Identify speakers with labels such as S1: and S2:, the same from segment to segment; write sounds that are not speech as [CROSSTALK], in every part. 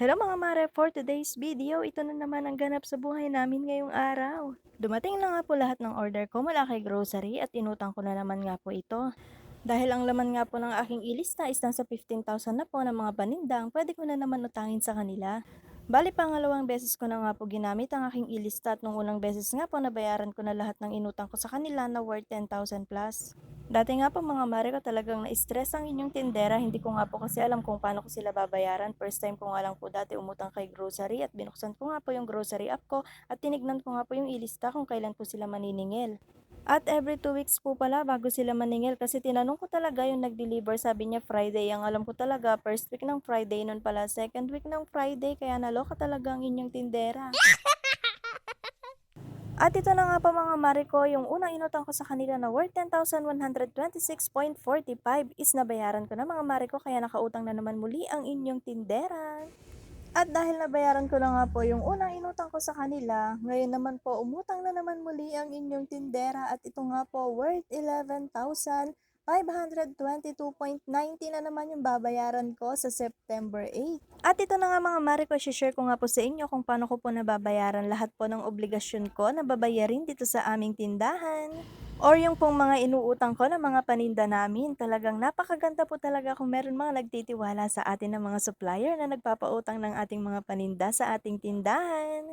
S1: Hello mga mare, for today's video, ito na naman ang ganap sa buhay namin ngayong araw. Dumating na nga po lahat ng order ko mula kay grocery at inutang ko na naman nga po ito. Dahil ang laman nga po ng aking ilista is nasa 15,000 na po ng mga panindang, pwede ko na naman utangin sa kanila. Bali pangalawang beses ko na nga po ginamit ang aking ilista at nung unang beses nga po nabayaran ko na lahat ng inutang ko sa kanila na worth 10,000 plus. Dati nga po mga mare ko talagang na-stress ang inyong tindera. Hindi ko nga po kasi alam kung paano ko sila babayaran. First time ko nga lang po dati umutang kay grocery at binuksan ko nga po yung grocery app ko at tinignan ko nga po yung ilista kung kailan po sila maniningil. At every two weeks po pala bago sila maningil kasi tinanong ko talaga yung nag-deliver sabi niya Friday. Ang alam ko talaga first week ng Friday nun pala second week ng Friday kaya naloka talaga ang inyong tindera. At ito na nga pa mga Mariko, yung unang inutang ko sa kanila na worth 10,126.45 is nabayaran ko na mga Mariko kaya nakautang na naman muli ang inyong tindera. At dahil nabayaran ko na nga po yung unang inutang ko sa kanila, ngayon naman po umutang na naman muli ang inyong tindera at ito nga po worth 11,000 522.90 na naman yung babayaran ko sa September 8. At ito na nga mga mare ko, share ko nga po sa inyo kung paano ko po nababayaran lahat po ng obligasyon ko na babayarin dito sa aming tindahan. Or yung pong mga inuutang ko ng mga paninda namin, talagang napakaganda po talaga kung meron mga nagtitiwala sa atin ng mga supplier na nagpapautang ng ating mga paninda sa ating tindahan.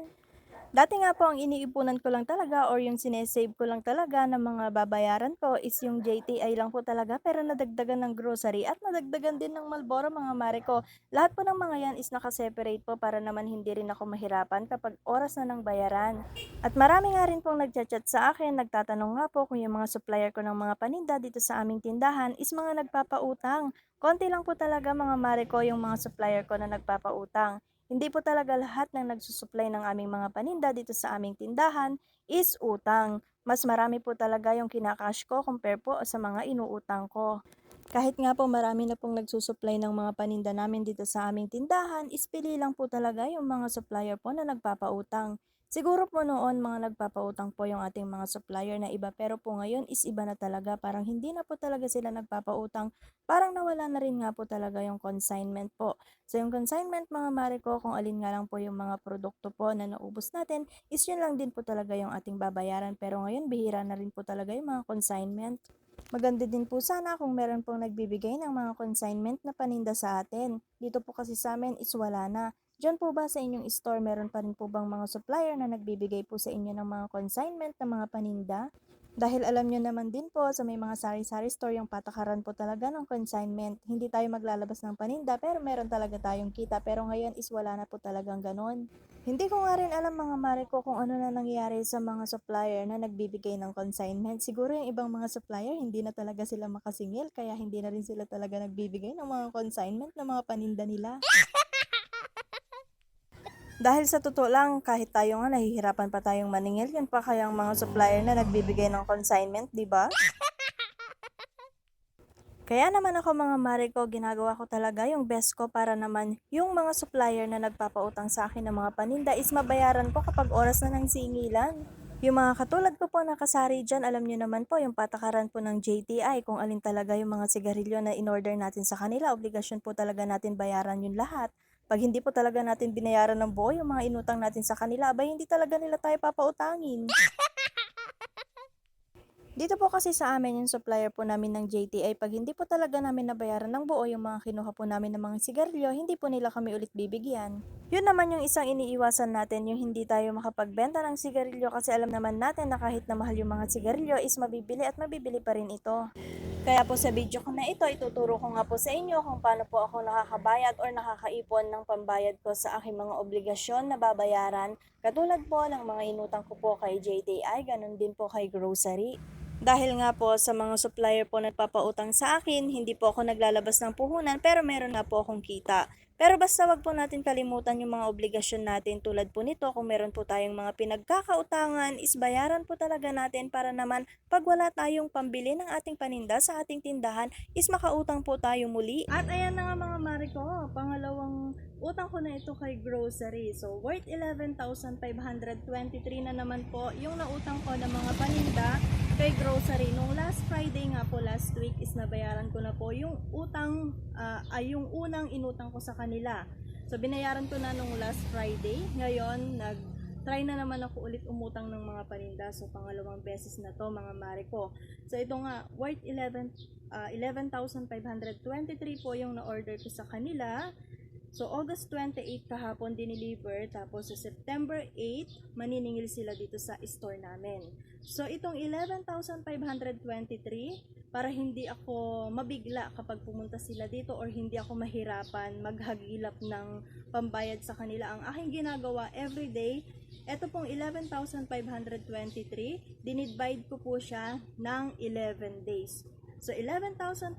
S1: Dati nga po ang iniipunan ko lang talaga or yung sinesave ko lang talaga ng mga babayaran ko is yung JTI lang po talaga pero nadagdagan ng grocery at nadagdagan din ng Malboro mga mare ko. Lahat po ng mga yan is nakaseparate po para naman hindi rin ako mahirapan kapag oras na ng bayaran. At marami nga rin pong nagchat-chat sa akin, nagtatanong nga po kung yung mga supplier ko ng mga paninda dito sa aming tindahan is mga nagpapautang. Konti lang po talaga mga mare ko yung mga supplier ko na nagpapautang. Hindi po talaga lahat ng nagsusupply ng aming mga paninda dito sa aming tindahan is utang. Mas marami po talaga yung kinakash ko compare po sa mga inuutang ko. Kahit nga po marami na pong nagsusupply ng mga paninda namin dito sa aming tindahan, ispili lang po talaga yung mga supplier po na nagpapautang. Siguro po noon mga nagpapautang po yung ating mga supplier na iba pero po ngayon is iba na talaga. Parang hindi na po talaga sila nagpapautang. Parang nawala na rin nga po talaga yung consignment po. So yung consignment mga mare ko kung alin nga lang po yung mga produkto po na naubos natin is yun lang din po talaga yung ating babayaran. Pero ngayon bihira na rin po talaga yung mga consignment. Maganda din po sana kung meron pong nagbibigay ng mga consignment na paninda sa atin. Dito po kasi sa amin is wala na. Diyan po ba sa inyong store meron pa rin po bang mga supplier na nagbibigay po sa inyo ng mga consignment na mga paninda? Dahil alam nyo naman din po sa may mga sari-sari store yung patakaran po talaga ng consignment. Hindi tayo maglalabas ng paninda pero meron talaga tayong kita pero ngayon is wala na po talagang ganon. Hindi ko nga rin alam mga mare ko kung ano na nangyayari sa mga supplier na nagbibigay ng consignment. Siguro yung ibang mga supplier hindi na talaga sila makasingil kaya hindi na rin sila talaga nagbibigay ng mga consignment na mga paninda nila. Dahil sa totoo lang, kahit tayo nga nahihirapan pa tayong maningil, yun pa kayang mga supplier na nagbibigay ng consignment, di ba? Kaya naman ako mga mare ko, ginagawa ko talaga yung best ko para naman yung mga supplier na nagpapautang sa akin ng mga paninda is mabayaran ko kapag oras na ng singilan. Yung mga katulad ko po nakasari dyan, alam nyo naman po yung patakaran po ng JTI kung alin talaga yung mga sigarilyo na in-order natin sa kanila, obligasyon po talaga natin bayaran yun lahat. Pag hindi po talaga natin binayaran ng buo yung mga inutang natin sa kanila, abay hindi talaga nila tayo papautangin. [LAUGHS] Dito po kasi sa amin yung supplier po namin ng JTI, pag hindi po talaga namin nabayaran ng buo yung mga kinuha po namin ng mga sigarilyo, hindi po nila kami ulit bibigyan. Yun naman yung isang iniiwasan natin, yung hindi tayo makapagbenta ng sigarilyo kasi alam naman natin na kahit na mahal yung mga sigarilyo is mabibili at mabibili pa rin ito. Kaya po sa video ko na ito, ituturo ko nga po sa inyo kung paano po ako nakakabayad or nakakaipon ng pambayad ko sa aking mga obligasyon na babayaran. Katulad po ng mga inutang ko po kay JTI, ganun din po kay grocery. Dahil nga po sa mga supplier po nagpapautang sa akin, hindi po ako naglalabas ng puhunan pero meron na po akong kita. Pero basta wag po natin kalimutan yung mga obligasyon natin tulad po nito kung meron po tayong mga pinagkakautangan is bayaran po talaga natin para naman pag wala tayong pambili ng ating paninda sa ating tindahan is makautang po tayo muli. At ayan na nga mga mari ko, pangalawang utang ko na ito kay grocery. So worth 11,523 na naman po yung nautang ko ng mga paninda kay grocery. Nung last Friday nga po, last week is nabayaran ko na po yung utang, ah, ay yung unang inutang ko sa kanila. So binayaran ko na nung last Friday. Ngayon, nag try na naman ako ulit umutang ng mga paninda. So pangalawang beses na to mga mare ko. So ito nga, worth 11 ah, 11,523 po yung na-order ko sa kanila. So, August 28 kahapon dineliver. Tapos, sa September 8, maniningil sila dito sa store namin. So, itong 11,523, para hindi ako mabigla kapag pumunta sila dito or hindi ako mahirapan maghagilap ng pambayad sa kanila. Ang aking ginagawa everyday, ito pong 11,523, dinidivide ko po siya ng 11 days. So, 11,523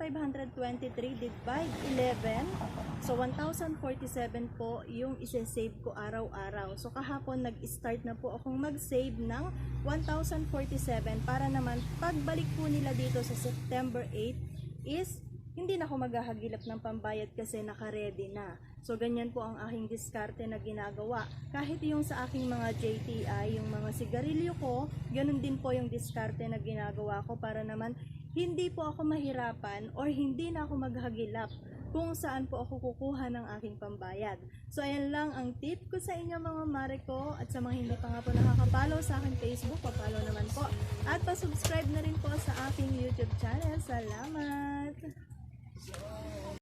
S1: divide 11. So, 1,047 po yung isa-save ko araw-araw. So, kahapon nag-start na po akong mag-save ng 1,047 para naman pagbalik po nila dito sa September 8 is hindi na ako maghahagilap ng pambayad kasi naka-ready na. So, ganyan po ang aking diskarte na ginagawa. Kahit yung sa aking mga JTI, yung mga sigarilyo ko, ganun din po yung diskarte na ginagawa ko para naman hindi po ako mahirapan or hindi na ako maghagilap kung saan po ako kukuha ng aking pambayad. So, ayan lang ang tip ko sa inyo mga mare ko at sa mga hindi pa nga po nakakapollow sa aking Facebook, papalo naman po. At pa-subscribe na rin po sa aking YouTube channel. Salamat!